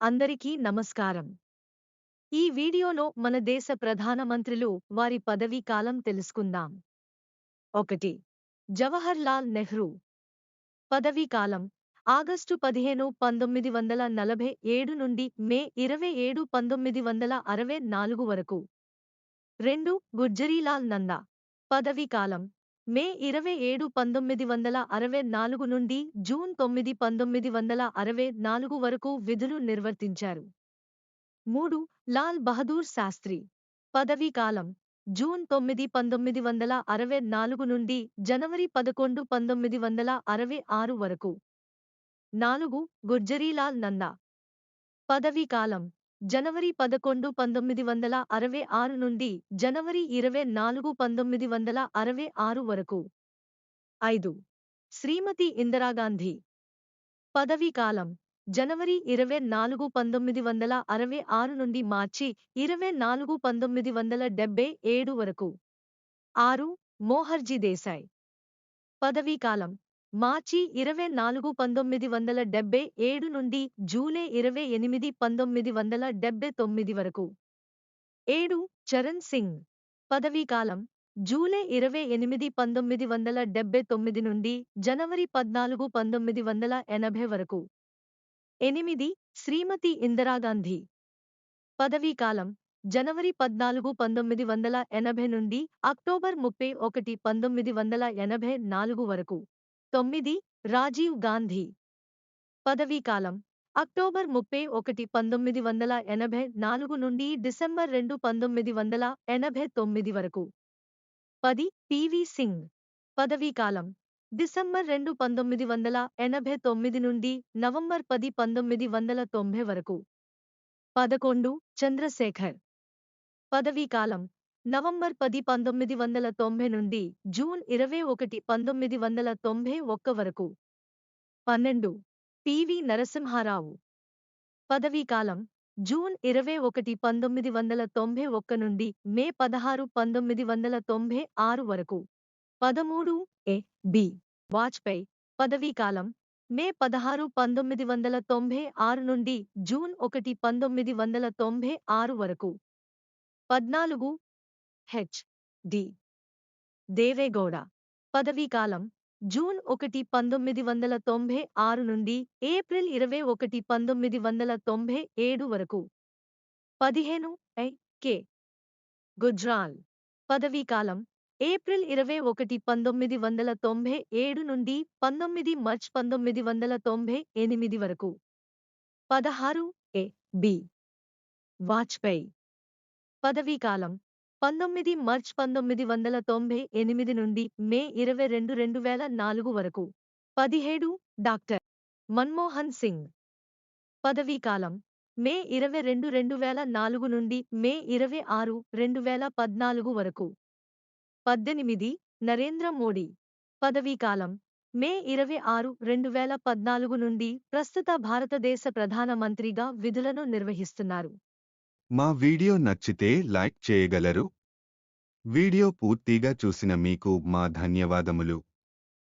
అందరికీ నమస్కారం. ఈ వీడియోలో మన దేశ ప్రధానమంత్రులు వారి పదవీ కాలం తెలుసుకుందాం. ఒకటి జవహర్ లాల్ నెహ్రూ. పదవీ కాలం ఆగస్టు పదిహేను పంతొమ్మిది వందల నలభై ఏడు నుండి మే ఇరవై ఏడు పంతొమ్మిది వందల అరవై నాలుగు వరకు. రెండు గుర్జరీలాల్ నందా. పదవీ కాలం మే ఇరవై ఏడు పంతొమ్మిది వందల అరవై నాలుగు నుండి జూన్ తొమ్మిది పంతొమ్మిది వందల అరవై నాలుగు వరకు విధులు నిర్వర్తించారు. మూడు లాల్ బహదూర్ శాస్త్రి. పదవీ కాలం జూన్ తొమ్మిది పంతొమ్మిది వందల అరవై నాలుగు నుండి జనవరి పదకొండు పంతొమ్మిది వందల అరవై ఆరు వరకు. నాలుగు గుర్జరీలాల్ నందా పదవీ కాలం జనవరి పదకొండు పంతొమ్మిది వందల అరవై ఆరు నుండి జనవరి ఇరవై నాలుగు పంతొమ్మిది వందల అరవై ఆరు వరకు. ఐదు. శ్రీమతి ఇందిరాగాంధీ పదవీకాలం జనవరి ఇరవై నాలుగు పంతొమ్మిది వందల అరవై ఆరు నుండి మార్చి ఇరవై నాలుగు పంతొమ్మిది వందల డెబ్బై ఏడు వరకు. ఆరు. మోహర్జీ దేశాయ్. పదవీకాలం మార్చి ఇరవై నాలుగు పంతొమ్మిది వందల డెబ్బై ఏడు నుండి జూలై ఇరవై ఎనిమిది పంతొమ్మిది వందల డెబ్బై తొమ్మిది వరకు. ఏడు చరణ్ సింగ్ పదవీకాలం జూలై ఇరవై ఎనిమిది పంతొమ్మిది వందల డెబ్బై తొమ్మిది నుండి జనవరి పద్నాలుగు పంతొమ్మిది వందల ఎనభై వరకు. ఎనిమిది శ్రీమతి ఇందిరాగాంధీ పదవీకాలం జనవరి పద్నాలుగు పంతొమ్మిది వందల ఎనభై నుండి అక్టోబర్ ముప్పై ఒకటి పంతొమ్మిది వందల ఎనభై నాలుగు వరకు. తొమ్మిది రాజీవ్ గాంధీ. పదవీకాలం అక్టోబర్ ముప్పై ఒకటి పంతొమ్మిది వందల ఎనభై నాలుగు నుండి డిసెంబర్ రెండు పంతొమ్మిది వందల ఎనభై తొమ్మిది వరకు. పది పివి సింగ్. పదవీకాలం డిసెంబర్ రెండు పంతొమ్మిది వందల ఎనభై తొమ్మిది నుండి నవంబర్ పది పంతొమ్మిది వందల తొంభై వరకు. పదకొండు చంద్రశేఖర్. పదవీకాలం నవంబర్ పది పంతొమ్మిది వందల తొంభై నుండి జూన్ ఇరవై ఒకటి పంతొమ్మిది వందల తొంభై ఒక్క వరకు. పన్నెండు. పివి నరసింహారావు. పదవీకాలం జూన్ ఇరవై ఒకటి పంతొమ్మిది వందల తొంభై ఒక్క నుండి మే పదహారు పంతొమ్మిది వందల తొంభై ఆరు వరకు. పదమూడు. A B. వాజ్పేయి. పదవీకాలం మే పదహారు పంతొమ్మిది వందల తొంభై ఆరు నుండి జూన్ ఒకటి పంతొమ్మిది వందల తొంభై ఆరు వరకు. పద్నాలుగు. హెచ్. డి. దేవేగౌడ. పదవీకాలం జూన్ ఒకటి పంతొమ్మిది వందల తొంభై ఆరు నుండి ఏప్రిల్ ఇరవై ఒకటి పంతొమ్మిది వందల తొంభై ఏడు వరకు. పదిహేను ఐ. కె. గుజ్రాల్. పదవీకాలం ఏప్రిల్ ఇరవై ఒకటి పంతొమ్మిది వందల తొంభై ఏడు నుండి పంతొమ్మిది మార్చ్ పంతొమ్మిది వందల తొంభై ఎనిమిది వరకు. పదహారు ఏ. బి. వాజ్పేయి. పదవీకాలం పంతొమ్మిది మార్చ్ పంతొమ్మిది వందల తొంభై ఎనిమిది నుండి మే ఇరవై రెండు రెండు వేల నాలుగు వరకు. పదిహేడు డాక్టర్ మన్మోహన్ సింగ్. పదవీకాలం మే ఇరవై రెండు రెండు వేల నాలుగు నుండి మే ఇరవై ఆరు రెండు వేల పద్నాలుగు వరకు. పద్దెనిమిది నరేంద్ర మోడీ. పదవీకాలం మే ఇరవై ఆరు రెండు వేల పద్నాలుగు నుండి ప్రస్తుత భారతదేశ ప్రధానమంత్రిగా విధులను నిర్వహిస్తున్నారు. మా వీడియో నచ్చితే లైక్ చేయగలరు. వీడియో పూర్తిగా చూసిన మీకు మా ధన్యవాదములు.